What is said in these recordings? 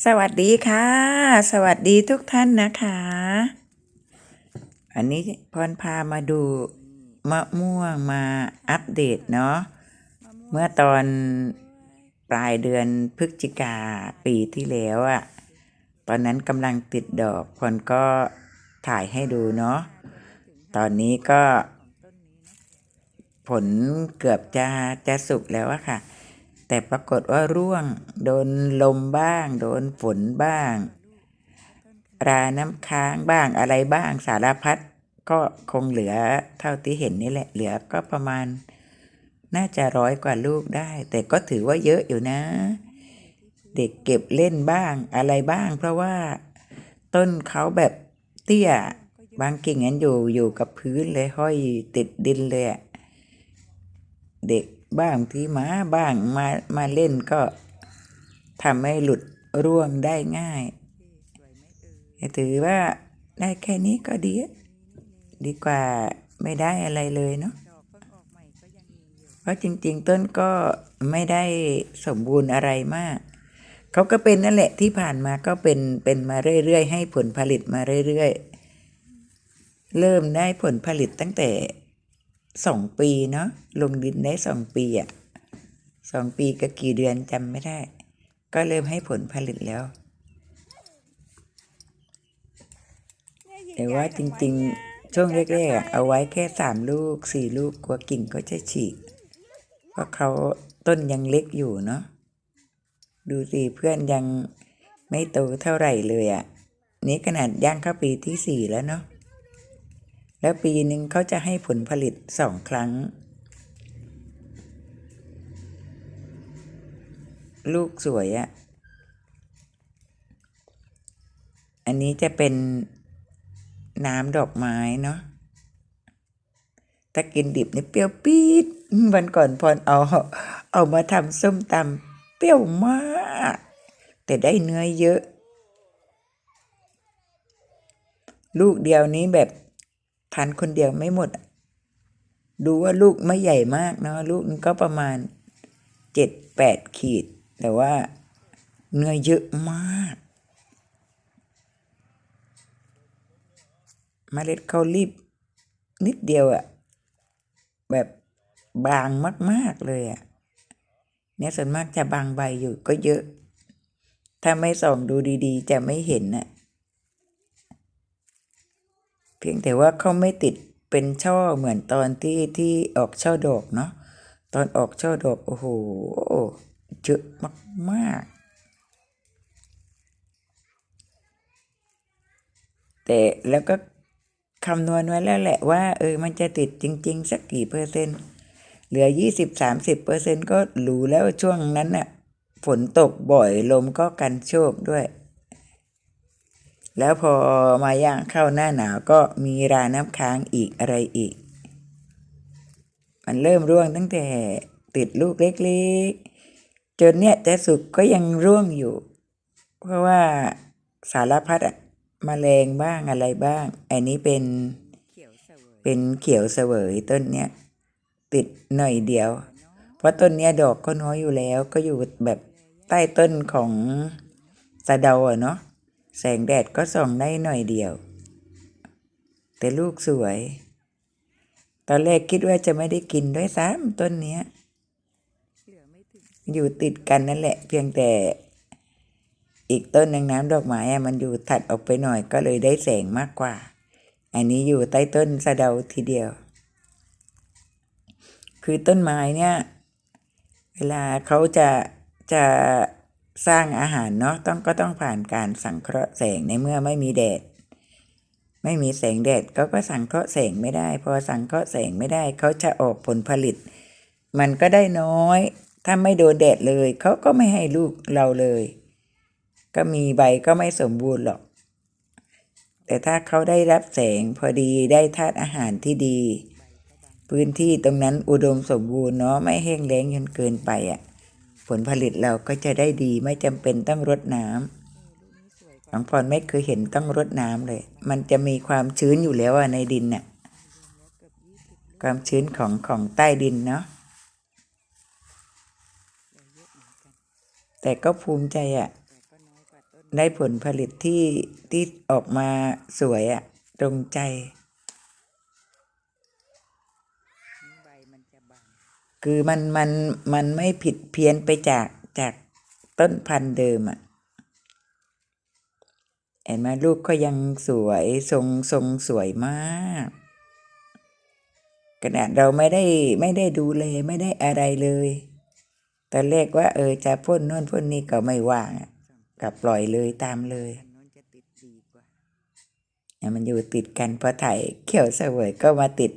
สวัสดีค่ะ สวัสดีทุกท่านนะคะ อันนี้พรพามาดูมะม่วงมาอัปเดตเนาะเมื่อตอนปลายเดือนพฤศจิกาปีที่แล้วอะตอนนั้นกำลังติดดอกพรก็ถ่ายให้ดูเนาะตอนนี้ก็ ผลเกือบจะจะสุกแล้วอะค่ะ แต่ปรากฏว่าร่วง โดนลมบ้าง โดนฝนบ้าง ราน้ำค้างบ้างอะไรบ้างสารพัดก็คงเหลือเท่าที่เห็นนี่แหละ เหลือก็ประมาณ น่าจะร้อยกว่าลูกได้ แต่ก็ถือว่าเยอะอยู่นะ เด็กเก็บเล่นบ้างอะไรบ้าง เพราะว่าต้นเขาแบบเตี้ย บางกิ่งนั้นอยู่อยู่กับพื้นเลยห้อยติดดินเลยอะเด็ก บ้างที่หมาบ้างมามาเล่นก็ทำให้หลุดร่วงได้ง่าย ถือว่าได้แค่นี้ก็ดี ดีกว่าไม่ได้อะไรเลยเนาะเพราะจริง ๆ ต้นก็ไม่ได้สมบูรณ์อะไรมาก เขาก็เป็นนั่นแหละที่ผ่านมาก็เป็นเป็นมาเรื่อยๆ ให้ผลผลิตมาเรื่อยๆ เริ่มได้ผลผลิตตั้งแต่ สองปีเนาะลงดินได้สองปีอะสองปีก็กี่เดือนจำไม่ได้ ก็เริ่มให้ผลผลิตแล้ว แต่ว่าจริงๆ ช่วงแรกๆอะเอาไว้แค่สามลูกสี่ลูกกลัวกิ่งก็จะฉีกเพราะเขาต้นยังเล็กอยู่เนาะดูสิเพื่อนยังไม่โตเท่าไหร่เลยอะ่ะ นี้ขนาดย่างเข้าปีที่สี่แล้วเนาะ แล้วปีหนึ่งเขาจะให้ผลผลิตสองครั้ง ลูกสวยอะ่ะ อันนี้จะเป็นน้ำดอกไม้เนาะถ้ากินดิบนี่เปรี้ยวปี๊ดวันก่อนพรเอาเอามาทำส้มตำเปรี้ยวมาก แต่ได้เนื้อเยอะ ลูกเดียวนี้แบบ ทานคนเดียวไม่หมด ดูว่าลูกไม่ใหญ่มากเนาะลูกก็ประมาณเจ็ดแปดขีด แต่ว่าเนื้อเยอะมากเมล็ดเขารีบนิดเดียวอะแบบบางมาก ๆ เลยอะเนี่ยส่วนมากจะบางใบอยู่ก็เยอะ ถ้าไม่ส่องดูดี ๆ จะไม่เห็นน่ะ เพียงแต่ว่าเขาไม่ติดเป็นช่อเหมือนตอนที่ที่ออกช่อดอกเนาะตอนออกช่อดอกโอ้โหเยอะมากๆ แต่แล้วก็คำนวณไว้แล้วแหละว่าเออมันจะติดจริง ๆ สักกี่เปอร์เซ็นต์ เหลือยี่สิบสามสิบเปอร์เซ็นก็รู้แล้วช่วงนั้นน่ะฝนตกบ่อยลมก็กันโชคด้วย แล้วพอมาย่างเข้าหน้าหนาวก็มีราน้ำค้างอีกอะไรอีก มันเริ่มร่วงตั้งแต่ติดลูกเล็กๆ จนเนี่ยจะสุกก็ยังร่วงอยู่ เพราะว่าสารพัดอะมแมลงบ้างอะไรบ้าง อันนี้เป็นเป็นเขียวเสวยต้นเนี้ยติดหน่อยเดียว เพราะต้นเนี้ยดอกก็น้อยอยู่แล้ว ก็อยู่แบบใต้ต้นของสะเดาอะเนาะ แสงแดดก็ส่องได้หน่อยเดียว แต่ลูกสวย ตอนแรกคิดว่าจะไม่ได้กินด้วยซ้ำต้นเนี้ย อยู่ติดกันนั่นแหละ เพียงแต่อีกต้นหนึ่งน้ำดอกไม้อะมันอยู่ถัดออกไปหน่อยก็เลยได้แสงมากกว่า อันนี้อยู่ใต้ต้นสะเดาทีเดียว คือต้นไม้เนี่ย เวลาเขาจะจะ สร้างอาหารเนาะต้องก็ต้องผ่านการสังเคราะห์แสงในเมื่อไม่มีแดด ไม่มีแสงแดดเขาก็สังเคราะห์แสงไม่ได้ พอสังเคราะห์แสงไม่ได้เขาจะออกผลผลิต มันก็ได้น้อย ถ้าไม่โดนแดดเลยเขาก็ไม่ให้ลูกเราเลย ก็มีใบก็ไม่สมบูรณ์หรอก แต่ถ้าเขาได้รับแสงพอดีได้ธาตุอาหารที่ดี พื้นที่ตรงนั้นอุดมสมบูรณ์เนาะไม่แห้งแล้งจนเกินไปอะ่ะ ผลผลิตเราก็จะได้ดีไม่จำเป็นต้องรดน้ำหลวงพรไม่เคยเห็นต้องรดน้ำเลย มันจะมีความชื้นอยู่แล้วในดินน่ะความชื้นของของใต้ดินเนาะแต่ก็ภูมิใจอะ่ะได้ผลผลิตที่ที่ออกมาสวยอะตรงใจ คือมันมันมันไม่ผิดเพี้ยนไปจากจากต้นพันธุ์เดิมอะเห็นไหมลูกก็ยังสวยทรงทรงสวยมากขนาดเราไม่ได้ไม่ได้ดูเลยไม่ได้อะไรเลยตอนแรกว่าเออจะพ่นโน่นพ่นนี่ก็ไม่ว่างอะก็ปล่อยเลยตามเลยเนี่ยมันอยู่ติดกันพอถ่ายเขียวเสวยก็มาติด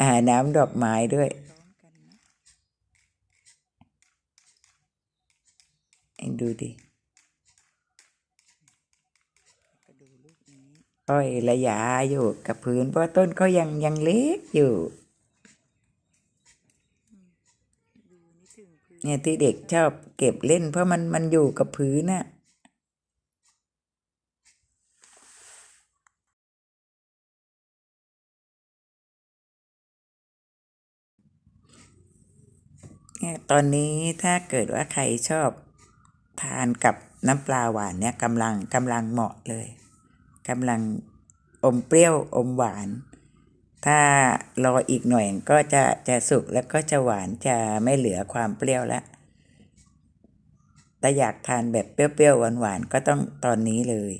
อ่าน้ำดอกไม้ด้วย เอ็ง ดูดิอ้อยระยะอยู่กับพื้นเพราะต้นเขายังยังเล็กอยู่เนี่ยที่เด็กชอบเก็บเล่นเพราะมันมันอยู่กับพื้นน่ะเนี่ยตอนนี้ถ้าเกิดว่าใครชอบ ทานกับน้ำปลาหวานเนี่ยกำลังกำลังเหมาะเลยกำลังอมเปรี้ยวอมหวาน ถ้ารออีกหน่อยก็จะจะสุกแล้วก็จะหวานจะไม่เหลือความเปรี้ยวแล้วแต่อยากทานแบบเปรี้ยวๆหวานๆก็ต้องตอนนี้เลย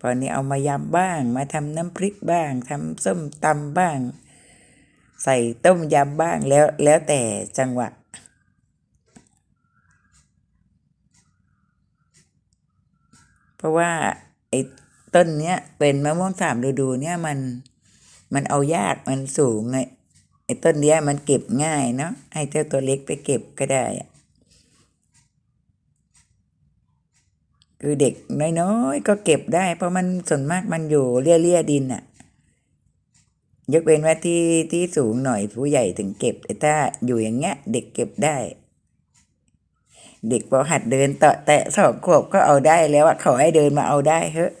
พอนี้เอามายำบ้าง มาทำน้ำพริกบ้างทำส้มตำบ้าง ใส่ต้มยำบ้างแล้วแล้วแต่จังหวะ เพราะว่าไอ้ต้นเนี้ยเป็นมะม่วงสามฤดูเนี่ยมันมันเอายากมันสูงไงไอ้ต้นเนี้ยมันเก็บง่ายเนาะให้เจ้าตัวเล็กไปเก็บก็ได้อะคือเด็กน้อยๆก็เก็บได้ เพราะมันส่วนมากมันอยู่เลี่ยๆดินอะยกเว้นว่าที่ที่สูงหน่อยผู้ใหญ่ถึงเก็บแต่ถ้าอยู่อย่างเงี้ยเด็กเก็บได้ เด็กพอหัดเดินเตะแตะสองขวบก็เอาได้แล้วอะเขาให้เดินมาเอาได้เฮ้อะ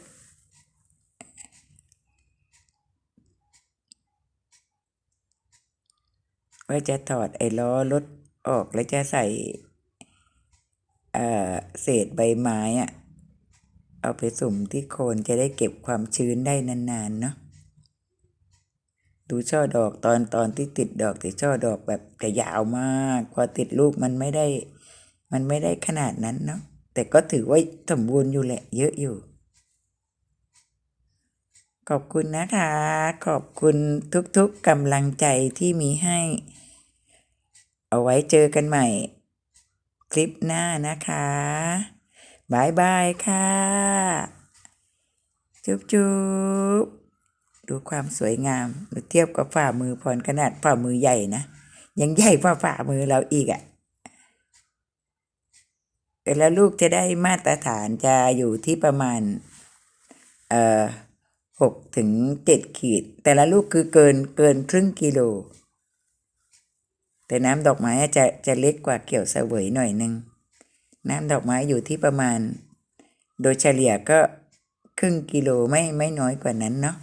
ว่าจะถอดไอ้ล้อรถออกแล้วจะใส่เอ่อเศษใบไม้อะเอาไปสุ่มที่โคนจะได้เก็บความชื้นได้นานๆเนาะดูช่อดอกตอนตอนที่ติดดอกแต่ช่อดอกแบบจะยาวมาก พอติดลูกมันไม่ได้ มันไม่ได้ขนาดนั้นเนาะแต่ก็ถือว่าสมบูรณ์อยู่แหละ เยอะอยู่ ขอบคุณนะคะ ขอบคุณทุกๆกำลังใจที่มีให้ เอาไว้เจอกันใหม่ คลิปหน้านะคะบายบายค่ะ จุ๊บจุ๊บดูความสวยงามเทียบกับฝ่ามือพรขนาดฝ่ามือใหญ่นะ ยังใหญ่กว่าฝ่ามือเราอีกอะ่ะ แต่ละลูกจะได้มาตรฐานจะอยู่ที่ประมาณเอ่อหกถึงเจ็ดขีด แต่ละลูกคือเกินเกินครึ่งกิโล แต่น้ำดอกไม้จะจะเล็กกว่าเกี่ยวเสวยหน่อยนึง น้ำดอกไม้อยู่ที่ประมาณ โดยเฉลี่ยก็ครึ่งกิโลไม่ไม่น้อยกว่านั้นเนาะ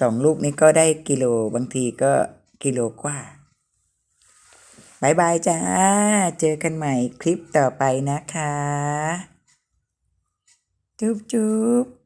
สองลูกนี้ก็ได้กิโลบางทีก็กิโลกว่า บายบายจ้า เจอกันใหม่คลิปต่อไปนะคะ จุ๊บจุ๊บ